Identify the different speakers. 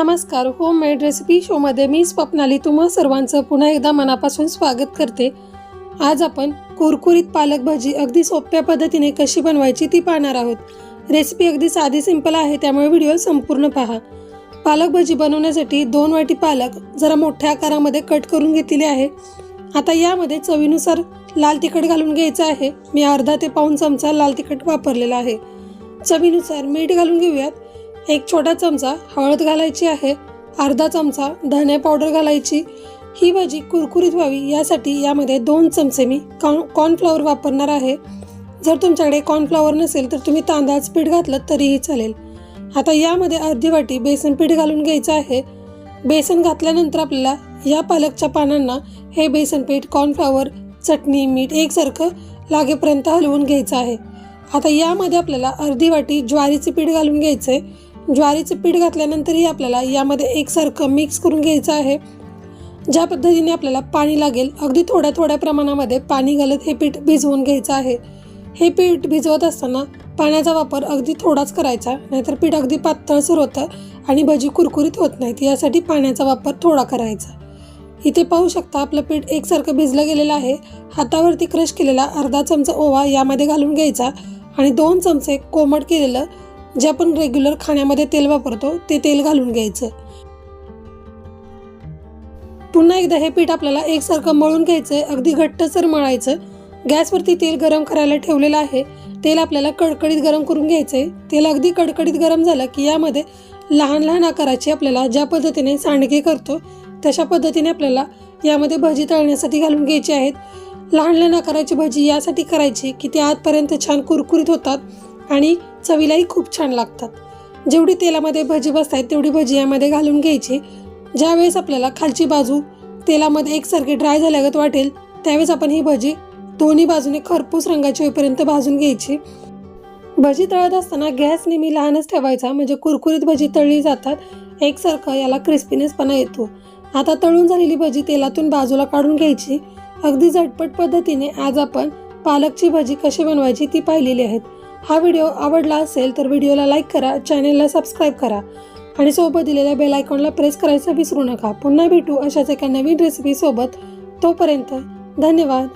Speaker 1: नमस्कार home made recipe शोमध्ये मी स्वप्नाली तुम्हा सर्वांचं पुन्हा एकदा मनापासून स्वागत करते. आज आपण कुरकुरीत पालक भाजी अगदी सोप्या पद्धतीने कशी बनवायची ती पाहणार आहोत. रेसिपी अगदी साधी सिंपल आहे त्यामुळे व्हिडिओ संपूर्ण पहा. पालक भाजी बनवण्यासाठी दोन वाटी पालक जरा मोठ्या आकारामध्ये कट करून घेतलेले आहे. आता यामध्ये चवीनुसार लाल तिखट घालून घ्यायचं आहे. मी अर्धा ते पाऊन चमचा लाल तिखट वापरलेला आहे. चवीनुसार मीठ घालून घेऊयात. एक छोटा चमचा हळद घालायची आहे अर्धा चमचा धने पावडर घालायची. ही भाजी कुरकुरीत व्हावी यासाठी यामध्ये दोन चमचे मी कॉर्न कॉर्नफ्लॉवर वापरणार आहे. जर तुमच्याकडे कॉर्नफ्लॉवर नसेल तर तुम्ही तांदळाचं पीठ घातलं तरीही चालेल. आता यामध्ये अर्धी वाटी बेसन पीठ घालून घ्यायचं आहे. बेसन घातल्यानंतर आपल्याला या पालकच्या पानांना हे बेसन पीठ कॉर्नफ्लॉवर चटणी मीठ एकसारखं लागेपर्यंत हलवून घ्यायचं आहे. आता यामध्ये आपल्याला अर्धी वाटी ज्वारीचे पीठ घालून घ्यायचं आहे ज्वारीचे पीठ घातल्यानंतरही आपल्याला यामध्ये एकसारखं मिक्स करून घ्यायचं आहे. ज्या पद्धतीने आपल्याला पाणी लागेल अगदी थोड्या थोड्या प्रमाणामध्ये पाणी घालत हे पीठ भिजवून घ्यायचं आहे. हे पीठ भिजवत असताना पाण्याचा वापर अगदी थोडाच करायचा नाहीतर पीठ अगदी पातळसर होतं आणि भजी कुरकुरीत होत नाहीत यासाठी पाण्याचा वापर थोडा करायचा. इथे पाहू शकता आपलं पीठ एकसारखं भिजलं गेलेलं आहे. हातावरती क्रश केलेला अर्धा चमचा ओवा यामध्ये घालून घ्यायचा आणि दोन चमचे कोमट केलेलं जे आपण रेग्युलर खाण्यामध्ये तेल वापरतो ते तेल घालून घ्यायचं. पुन्हा एकदा हे पीठ आपल्याला एकसारखं मळून घ्यायचं आहे अगदी घट्टसर मळायचं. गॅसवरती तेल गरम करायला ठेवलेलं आहे. तेल आपल्याला कडकडीत गरम करून घ्यायचं आहे तेल अगदी कडकडीत गरम झालं की यामध्ये लहान लहान आकाराची आपल्याला ज्या पद्धतीने सांडगे करतो तशा पद्धतीने आपल्याला यामध्ये भजी तळण्यासाठी घालून घ्यायची आहेत. लहान लहान आकाराची भजी यासाठी करायची की ते आतपर्यंत छान कुरकुरीत होतात आणि चवीलाही खूप छान लागतात. जेवढी तेलामध्ये भजी बसतात तेवढी भजी यामध्ये घालून घ्यायची. ज्यावेळेस आपल्याला खालची बाजू तेलामध्ये एकसारखी ड्राय झाल्यागत वाटेल त्यावेळेस आपण ही भजी दोन्ही बाजूने खरपूस रंगाची होईपर्यंत भाजून घ्यायची. भजी तळत असताना गॅस नेहमी लहानच ठेवायचा म्हणजे कुरकुरीत भजी तळली जातात एकसारखं याला क्रिस्पीनेसपणा येतो. आता तळून झालेली भजी तेलातून बाजूला काढून घ्यायची. अगदी झटपट पद्धतीने आज आपण पालकची भजी कशी बनवायची ती पाहिलेली आहेत. हा व्हिडिओ आवडला असेल तर व्हिडिओला लाईक करा चॅनेलला सबस्क्राईब करा आणि सोबत दिलेल्या बेल आयकॉनला प्रेस करायचं विसरू नका. पुन्हा भेटू अशाच एका नवीन रेसिपीसोबत तोपर्यंत धन्यवाद.